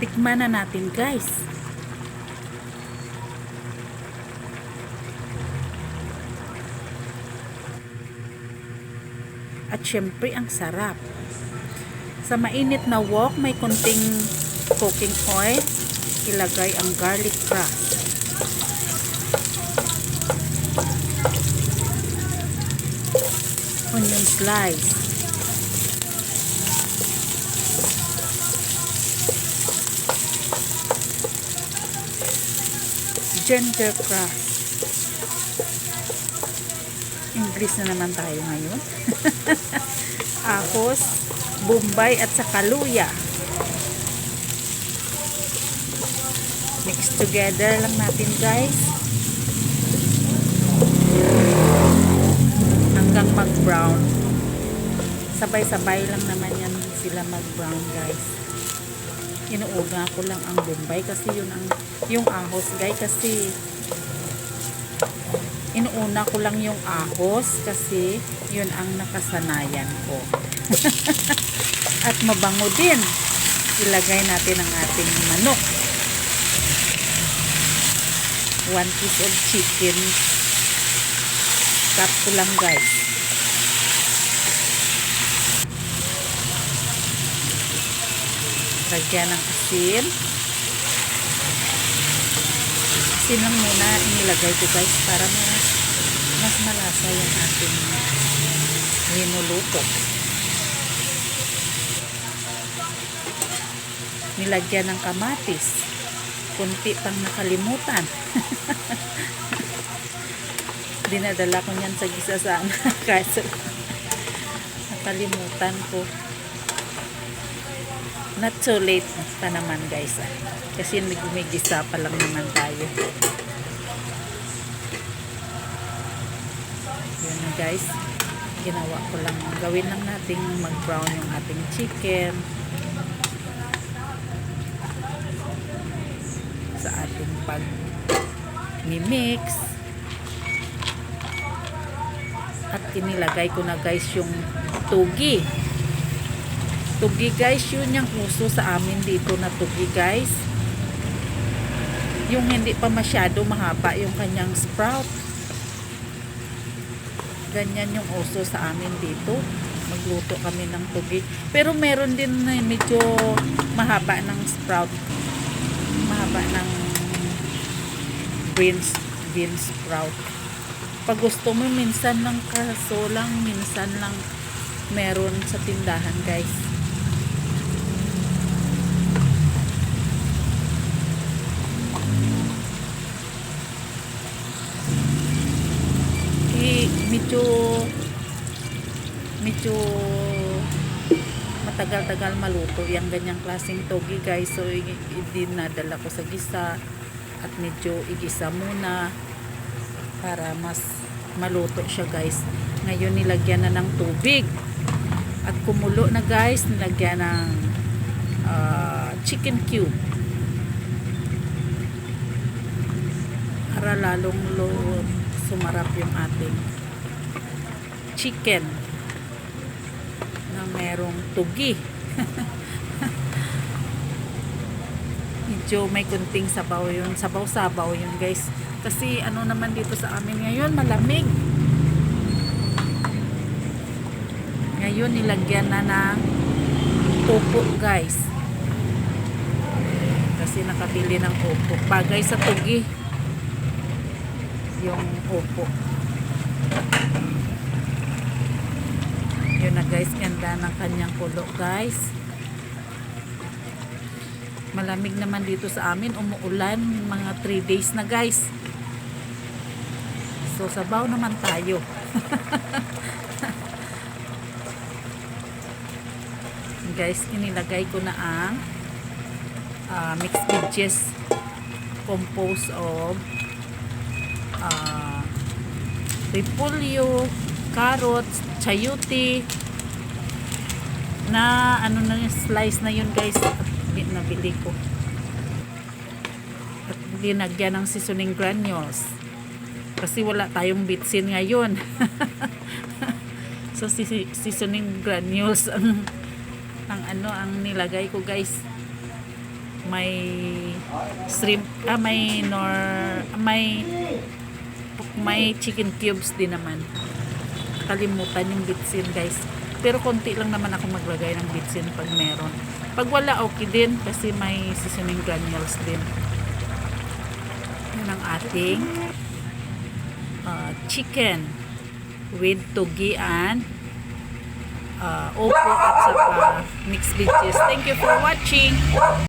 Tikman na natin guys. At syempre ang sarap. Sa mainit na wok, may kunting cooking oil. Ilagay ang garlic crust. Onion slice. Ginger crust. English na naman tayo ngayon. Ahos, bombay at saka luya. Mix together lang natin guys. Hanggang mag-brown. Sabay-sabay lang naman yan sila mag-brown guys. Inuuna ko lang ang bombay kasi yun ang yung ahos guys kasi inuuna ko lang yung ahos kasi yun ang nakasanayan ko. At mabango din. Ilagay natin ang ating manok. One piece of chicken. Cut ko lang guys. Lagyan ng asin. Asin lang muna inilagay ko guys para mas, mas malasa yung ating linuluto. Nilagyan ng kamatis. Kunti pang nakalimutan. Dinadala ko niyan sa gisa sana. Kasi nakalimutan ko. Not so late pa naman guys. ah. Kasi nagumigisa pa lang naman tayo. Yun guys. Ginawa ko lang. Gawin lang nating mag-brown yung ating chicken. Sa ating pag mix At inilagay ko na guys yung tugi. Tugi guys, yun yung uso sa amin dito na tugi guys. Yung hindi pa masyado mahaba yung kanyang sprout. Ganyan yung uso sa amin dito. Magluto kami ng tugi. Pero meron din na medyo mahaba ng sprout. Mahaba ng beans, bean sprout. Pag gusto mo, minsan lang kaso lang, minsan lang meron sa tindahan guys. Medyo medyo matagal-tagal maluto. Yung ganyang klaseng togi guys. So dinadala ko sa gisa at medyo igisa muna para mas maluto siya guys. Ngayon nilagyan na ng tubig. At kumulo na guys. Nilagyan ng ah, chicken cube. Para lalong lo sumarap yung ating chicken na merong tugi. Medyo may kunting sabaw yun. Sabaw-sabaw yun guys. Kasi ano naman dito sa amin ngayon malamig. Ngayon nilagyan na ng upo guys. Kasi nakabili ng upo bagay sa tugi. Yung upo yun na guys ganda ng kanyang kulo guys. Malamig naman dito sa amin. Umuulan mga 3 days na guys. So sabaw naman tayo. Guys inilagay ko na ang ah, mixed veggies composed of ah, repolyo carrots chayote na ano na yung slice na yun guys. Bi- nabili ko. At linagyan ng seasoning granules. Kasi wala tayong bitsin ngayon. So seasoning granules ang ang ano ang nilagay ko guys. May shrimp, ah, may nor, may, may chicken cubes din naman. Kalimutan yung bitsin guys. Pero konti lang naman ako maglagay ng bitsin pag meron. Pag wala, okay din kasi may seasoning granules din. Yan ang ating uh, chicken with togi and uh, opo at saka mixed veggies. Thank you for watching.